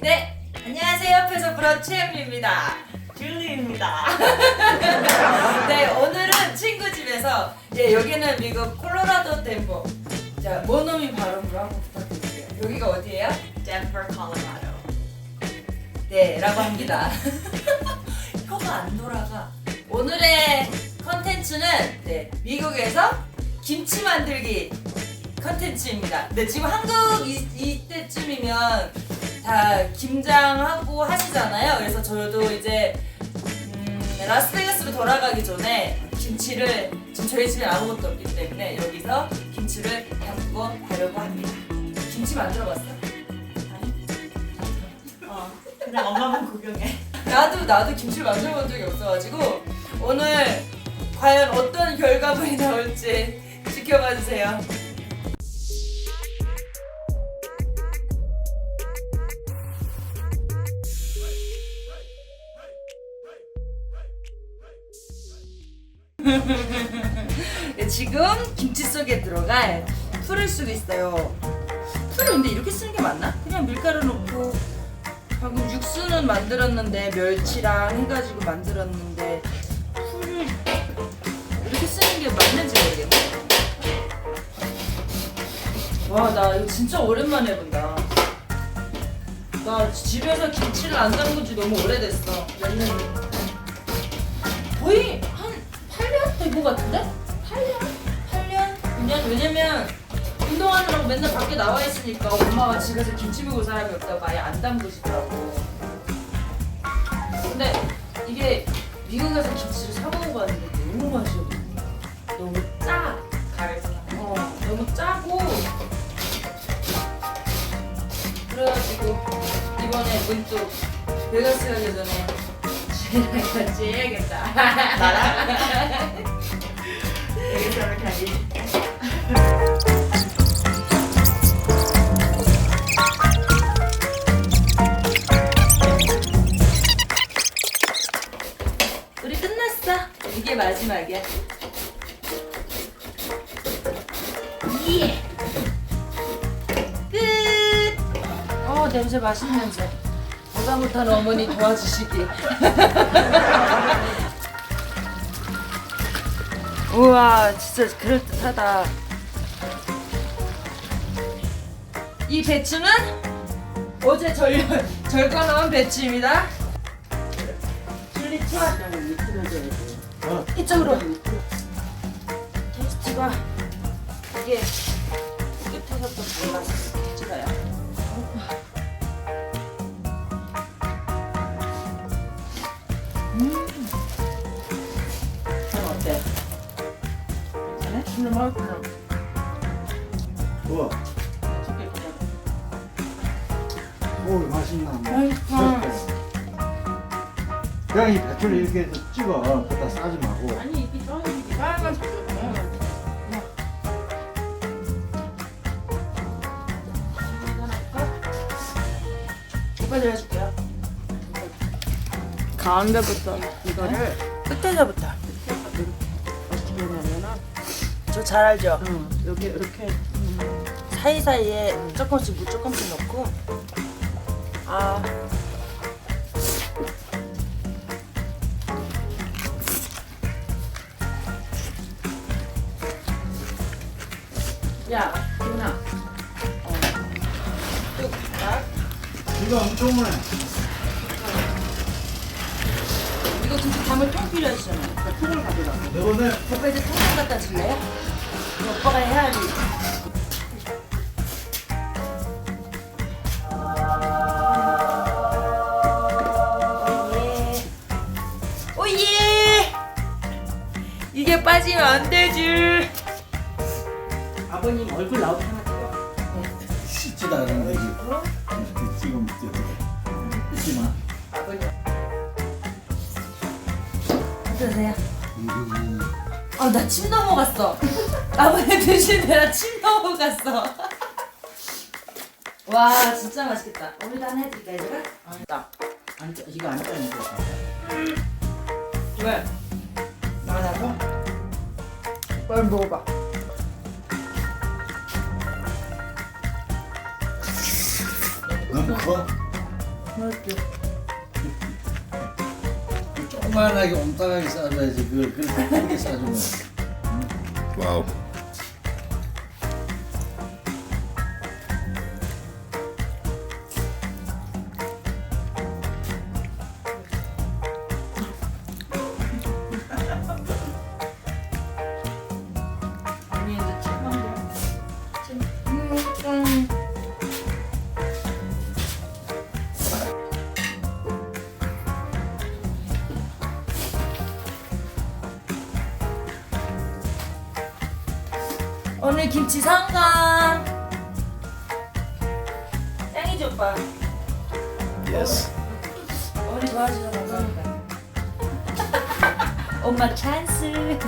네, 안녕하세요. 옆에서 브런치 엠리입니다. 줄리입니다. 네, 오늘은 친구 집에서 예, 여기는 미국 콜로라도 덴버. 자, 모노미 발음으로 한번 부탁드릴게요. 여기가 어디예요? Denver, Colorado. 네, 라고 합니다. 혀가 안 돌아가. 오늘의 컨텐츠는 네, 미국에서 김치 만들기 컨텐츠입니다. 네, 지금 한국 이, 이때쯤이면 다 김장하고 하시잖아요. 그래서 저도 이제 음, 라스베가스로 돌아가기 전에 김치를 지금 저희 집에 아무것도 없기 때문에 여기서 김치를 담고 가려고 합니다. 김치 만들어봤어? 어, 그냥 엄마만 구경해. 나도 나도 김치를 만들어 본 적이 없어가지고 오늘 과연 어떤 결과물이 나올지 지켜봐 주세요. 지금 김치 속에 들어갈 풀을 쓰고 있어요. 풀을 근데 이렇게 쓰는 게 맞나? 그냥 밀가루 넣고 방금 육수는 만들었는데 멸치랑 해가지고 만들었는데 풀을 이렇게 쓰는 게 맞는지 모르겠네. 와 나 이거 진짜 오랜만에 해본다. 나 집에서 김치를 안 담근 지 너무 오래됐어. 거의 맨날 밖에 나와 있으니까 엄마가 집에서 김치 먹을 사람이 없다고 아예 안 담그시더라고. 근데 이게 미국에서 김치를 사 먹어봤는데 너무 맛이 없어. 너무 짜. 가래서. 어, 너무 짜고. 그래가지고 이번에 문득 베가스 가기 전에 쟤랑 같이 해야겠다. 나랑? 이렇게 하기. 예. 끝. 어 냄새 맛있는 냄새. 보다 못한 어머니 도와주시기. 우와 진짜 그럴 듯하다. 이 배추는 어제 절 절거 넣은 배추입니다. 줄리 투하. 이쪽으로 테스트가 이게 끝에서 또 달라서 찍어요 음 어때? 괜찮아? 좀 맛있구나 우와, 오 맛있나? 맛있어 그냥 이 배추를 이렇게 해서 찍어, 그다 싸지 말고. 아니 오빠들 해줄게요. 가운데부터 이거를 끝에서부터. 어떻게 하냐면은, 저 잘 알죠? 응, 여기 이렇게. 사이사이에 조금씩 물 조금씩 넣고. 아. 야, 기훈 비가 엄청 오네. 이거 진짜 담을 통 필요하시잖아. 통을 가져가. 너네 오빠 이제 통장 갖다 줄래요? 이거 오빠가 해야 할 일. 오예. 오예. 이게 빠지면 안 되지. 아버님 얼굴 나오게 하나 찍어. 씻지도 않은 거지. 지금 잊지 마. 어떠세요? 음, 아, 나 침 넘어갔어. 아버님 드시는데 나침 넘어갔어. 와, 진짜 맛있겠다. 우리도 하나 해드릴까요, 제가? 딱. 안, 쪄- 이거 안 짜는 거. 왜? 나가서 빨리 먹어봐. 너무 커? 맛있지? 조그만하게 옴딱하게 싸줘야지 그걸 그렇게 크게 싸주면 와우. 오늘 김치 상관. 짱이지 오빠. 예스. 머리 도와주셔서 감사합니다. 엄마 찬스. 음,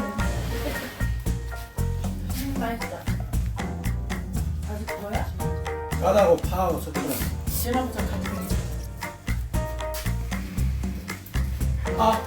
맛있다. 아직 뭐야? 바다고 파하고 섞어라 지난부터 게. 파